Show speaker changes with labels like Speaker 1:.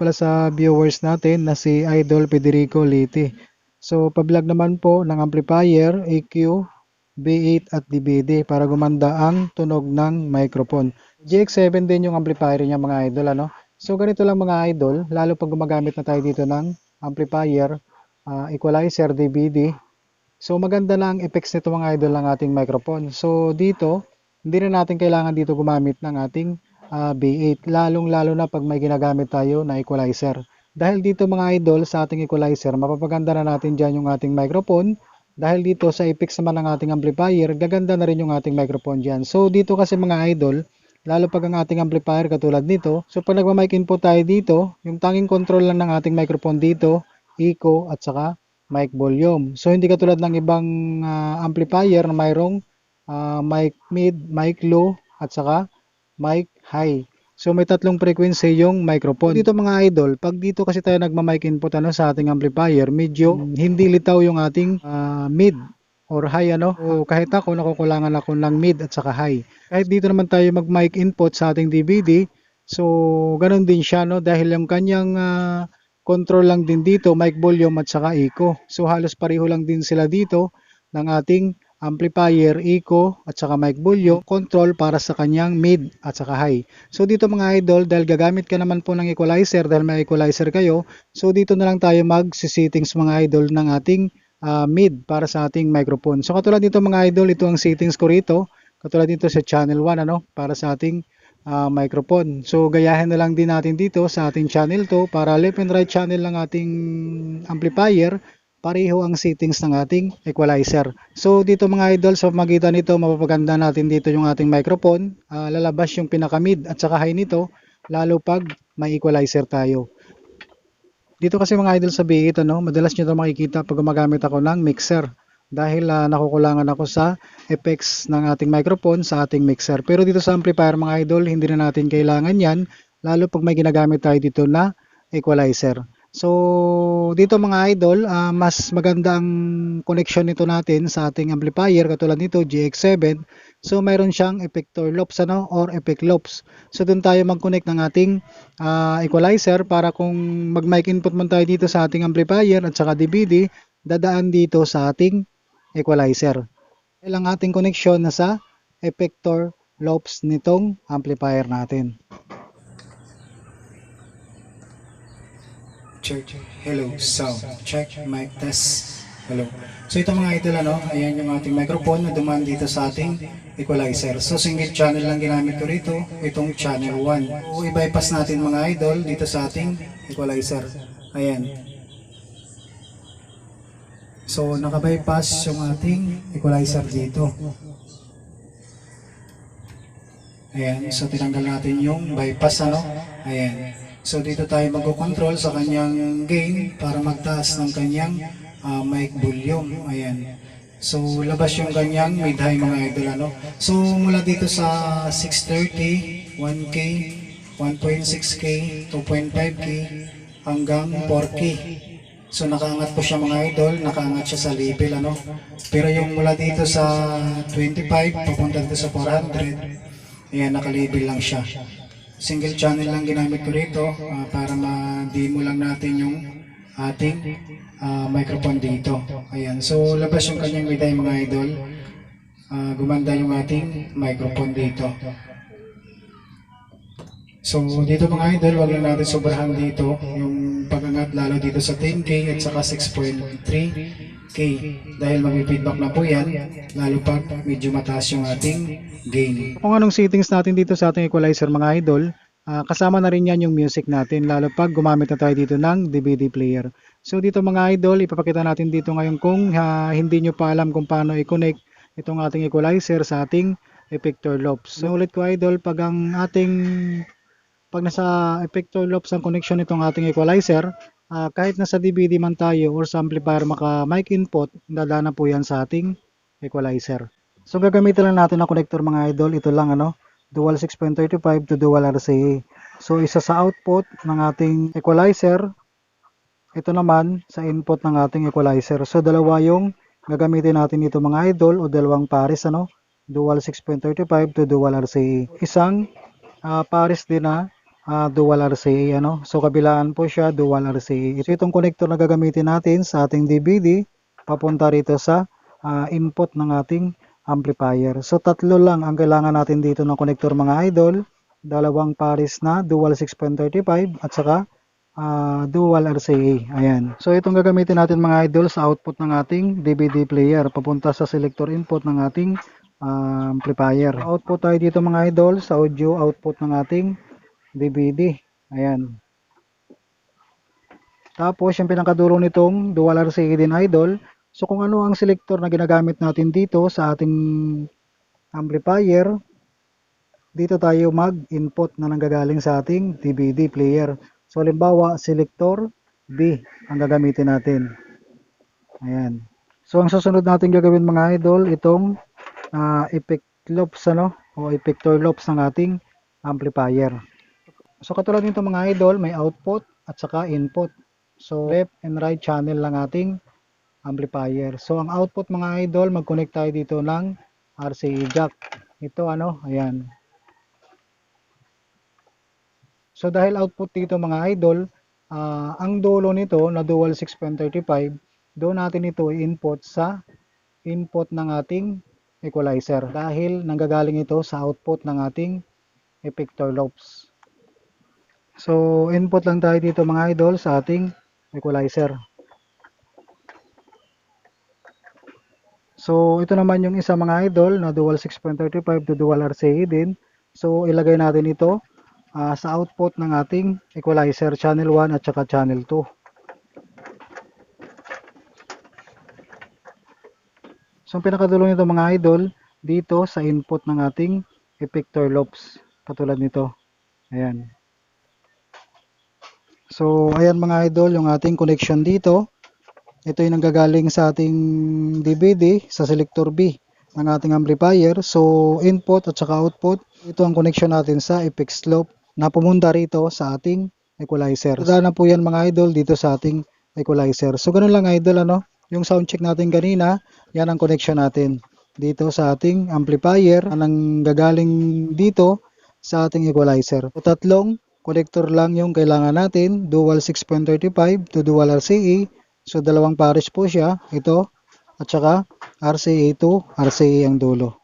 Speaker 1: pala sa viewers natin na si Idol Federico Liti. So, pa-vlog naman po ng amplifier, EQ, B8 at DVD para gumanda ang tunog ng microphone. GX7 din yung amplifier niya mga idol ano. So ganito lang mga idol, lalo pag gumagamit na tayo dito ng amplifier, ah, equalizer, DVD. So maganda lang effects nito mga idol ng ating microphone. So dito, hindi na natin kailangan dito gumamit ng ating ah, B8, lalong lalo na pag may ginagamit tayo na equalizer. Dahil dito mga idol sa ating equalizer, mapapaganda na natin dyan yung ating microphone. Dahil dito sa effects naman ng ating amplifier, gaganda na rin yung ating microphone dyan. So dito kasi mga idol, lalo pag ang ating amplifier katulad nito, so pag nagma-mic input tayo dito, yung tanging control lang ng ating microphone dito, echo at saka mic volume. So hindi katulad ng ibang ah, amplifier na mayroong ah, mic mid, mic low at saka mic high. So may tatlong frequency yung microphone. Dito mga idol, pag dito kasi tayo nagma-mic input ano sa ating amplifier, medyo hindi litaw yung ating ah, mid or high ano. So kahit ako nakukulangan ako ng mid at saka high. Kahit dito naman tayo mag-mic input sa ating DVD, so ganun din siya no dahil yung kanyang ah, control lang din dito, mic volume at saka echo. So halos pareho lang din sila dito ng ating amplifier, echo at saka mic volume, control para sa kanyang mid at saka high. So dito mga idol, dahil gagamit ka naman po ng equalizer, dahil may equalizer kayo, so dito na lang tayo mag-settings mga idol ng ating ah, mid para sa ating microphone. So katulad dito mga idol, ito ang settings ko rito. Katulad dito sa channel 1 ano, para sa ating ah, microphone. So gayahin na lang din natin dito sa ating channel 2 para left and right channel ng ating amplifier pareho ang settings ng ating equalizer. So dito mga idol sa magitan nito mapapaganda natin dito yung ating microphone. Ah, lalabas yung pinaka mid at saka high nito lalo pag may equalizer tayo. Dito kasi mga idol sa B8 ano, madalas nyo ito makikita pag gumagamit ako ng mixer dahil ah, nakukulangan ako sa effects ng ating microphone sa ating mixer. Pero dito sa amplifier mga idol, hindi na natin kailangan yan lalo pag may ginagamit tayo dito na equalizer. So dito mga idol, ah, mas maganda ang connection nito natin sa ating amplifier katulad nito GX7. So mayroon siyang effector loops ano or effect loops. So doon tayo mag-connect ng ating ah, equalizer para kung mag-mic input man tayo dito sa ating amplifier at saka DVD, dadaan dito sa ating equalizer. Dahil ang ating connection nasa effector loops nitong amplifier natin.
Speaker 2: Check. Hello. Sound. Check. Mic test. Hello. So ito mga idol ano, ayan yung ating microphone na dumaan dito sa ating equalizer. So single channel lang ginamit ko rito, itong channel 1. So i-bypass natin mga idol dito sa ating equalizer. Ayan. So naka-bypass yung ating equalizer dito. Ayan, so tinanggal natin yung bypass ano. Ayan. So dito tayo magko-control sa kanyang gain para magtaas ng kanyang ah, mic volume. Ayan. So labas yung kanyang mid-high mga idol ano. So mula dito sa 630, 1K, 1.6K, 2.5K hanggang 4K. So nakaangat po siya mga idol, nakaangat siya sa level ano. Pero yung mula dito sa 25 papunta dito sa 400, ayan naka-label lang siya single channel lang ginamit ko rito ah, para ma-demo lang natin yung ating ah, microphone dito. Ayan. So, labas yung kanyang miday mga idol. Ah, gumanda yung ating microphone dito. So, dito mga idol, wag lang natin sobrahan dito yung pagangat lalo dito sa 10K at saka 6.3K dahil mag-feedback na po yan lalo pag medyo mataas yung ating gain.
Speaker 1: Kung anong settings natin dito sa ating equalizer mga idol, ah, kasama na rin yan yung music natin lalo pag gumamit na tayo dito ng DVD player. So dito mga idol, ipapakita natin dito ngayon kung ah, hindi nyo pa alam kung paano i-connect itong ating equalizer sa ating effector loops. So ulit ko idol, pag ang ating pag nasa effector loops ang connection nitong ating equalizer, ah, kahit nasa DVD man tayo or sa amplifier maka mic input, dadaan na po yan sa ating equalizer. So gagamitin lang natin ang connector mga idol. Ito lang ano, dual 6.35 to dual RCA. So isa sa output ng ating equalizer, ito naman sa input ng ating equalizer. So dalawa yung gagamitin natin dito mga idol o dalawang pares ano, dual 6.35 to dual RCA. Isang ah, pares din na ah, dual RCA ano. So kabilaan po siya dual RCA. Ito itong connector na gagamitin natin sa ating DVD papunta rito sa ah, input ng ating amplifier. So tatlo lang ang kailangan natin dito ng connector mga idol. Dalawang pares na dual 6.35 at saka ah, dual RCA. Ayan. So itong gagamitin natin mga idol sa output ng ating DVD player papunta sa selector input ng ating ah, amplifier. Output tayo dito mga idol sa audio output ng ating DVD. Ayan. Tapos yung pinakadulo nitong dual RCA din idol. So kung ano ang selector na ginagamit natin dito sa ating amplifier, dito tayo mag-input na nanggagaling sa ating DVD player. So halimbawa, selector B ang gagamitin natin. Ayan. So ang susunod natin gagawin mga idol, itong ah, effect loops ano o effector loops ng ating amplifier. So katulad nito mga idol, may output at saka input. So left and right channel lang ating amplifier. So ang output mga idol, mag-connect tayo dito ng RCA jack. Ito ano, ayan. So dahil output dito mga idol, ah, ang dulo nito na dual 6.35, doon natin ito i-input sa input ng ating equalizer dahil nanggagaling ito sa output ng ating effector loops. So input lang tayo dito mga idol sa ating equalizer. So ito naman yung isa mga idol na dual 6.35 to dual RCA din. So ilagay natin ito ah, sa output ng ating equalizer channel 1 at saka channel 2. So ang pinakadulo nito mga idol dito sa input ng ating effector loops katulad nito. Ayan. So ayan mga idol yung ating connection dito. Ito yung nanggagaling sa ating DVD sa selector B ng ating amplifier. So input at saka output, ito ang connection natin sa effect slope na pumunta rito sa ating equalizer. Daan na po yan mga idol dito sa ating equalizer. So ganun lang idol ano, yung sound check natin kanina, yan ang connection natin dito sa ating amplifier ang gagaling dito sa ating equalizer. So, tatlong connector lang yung kailangan natin, dual 6.35 to dual RCA. So dalawang pares po siya, ito at saka RCA to RCA ang dulo.